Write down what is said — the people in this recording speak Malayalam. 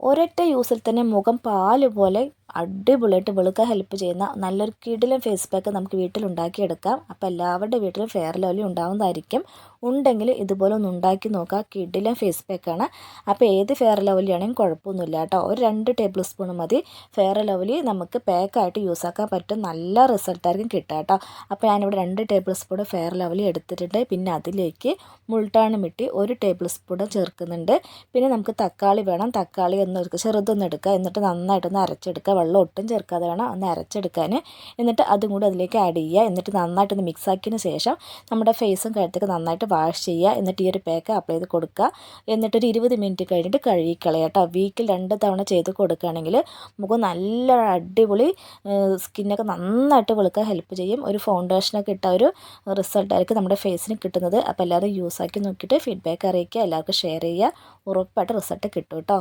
ഒരൊറ്റ യൂസിൽ തന്നെ മുഖം പാൽ പോലെ അടിപൊളിയായിട്ട് വെളുക്കാൻ ഹെൽപ്പ് ചെയ്യുന്ന നല്ലൊരു കിടിലൻ ഫേസ് പാക്ക് നമുക്ക് വീട്ടിൽ ഉണ്ടാക്കിയെടുക്കാം അപ്പോൾ എല്ലാവരുടെ വീട്ടിലും ഫെയർ ലവ്ലി ഉണ്ടാവുന്നതായിരിക്കും. ഉണ്ടെങ്കിൽ ഇതുപോലെ ഒന്ന് ഉണ്ടാക്കി നോക്കുക. കിടിലൻ ഫേസ് പാക്കാണ് അപ്പോൾ ഏത് ഫെയർ ലവ്ലി ആണെങ്കിലും കുഴപ്പമൊന്നുമില്ല കേട്ടോ. ഒരു രണ്ട് ടേബിൾ സ്പൂൺ മതി. ഫെയർ ലവ്ലി നമുക്ക് പാക്കായിട്ട് യൂസ് ആക്കാൻ പറ്റും. നല്ല റിസൾട്ടായിരിക്കും കിട്ടുക കേട്ടോ. അപ്പോൾ ഞാനിവിടെ രണ്ട് ടേബിൾ സ്പൂൺ ഫെയർ ലവ്ലി എടുത്തിട്ടുണ്ട്. പിന്നെ അതിലേക്ക് മുൾട്ടാണി മിട്ടി ഒരു ടേബിൾ സ്പൂൺ ചേർക്കുന്നുണ്ട്. പിന്നെ നമുക്ക് തക്കാളി വേണം. തക്കാളി എടുക്കുക ചെറുതൊന്ന് എടുക്കുക എന്നിട്ട് നന്നായിട്ടൊന്ന് അരച്ചെടുക്കുക വെള്ളം ഒട്ടും ചേർക്കാതെ വേണം ഒന്ന് അരച്ചെടുക്കാൻ. എന്നിട്ട് അതും കൂടി അതിലേക്ക് ആഡ് ചെയ്യുക. എന്നിട്ട് നന്നായിട്ടൊന്ന് മിക്സ് ആക്കിയതിന് ശേഷം നമ്മുടെ ഫേസും കഴുത്തൊക്കെ നന്നായിട്ട് വാഷ് ചെയ്യുക. എന്നിട്ട് ഈ ഒരു പാക്ക് അപ്ലൈ ചെയ്ത് കൊടുക്കുക. എന്നിട്ടൊരു ഇരുപത് മിനിറ്റ് കഴിഞ്ഞിട്ട് കഴുകിക്കളയുക കേട്ടോ. വീക്കിൽ രണ്ട് തവണ ചെയ്ത് കൊടുക്കുകയാണെങ്കിൽ മുഖം നല്ല അടിപൊളി സ്കിന്നൊക്കെ നന്നായിട്ട് വെളുക്കാൻ ഹെൽപ്പ് ചെയ്യും. ഒരു ഫൗണ്ടേഷനൊക്കെ ഇട്ട ഒരു റിസൾട്ടായിരിക്കും നമ്മുടെ ഫേസിന് കിട്ടുന്നത്. അപ്പോൾ എല്ലാവരും യൂസ് ആക്കി നോക്കിയിട്ട് ഫീഡ്ബാക്ക് അറിയിക്കുക. എല്ലാവർക്കും ഷെയർ ചെയ്യുക. ഉറപ്പായിട്ട് റിസൾട്ട് കിട്ടും കേട്ടോ.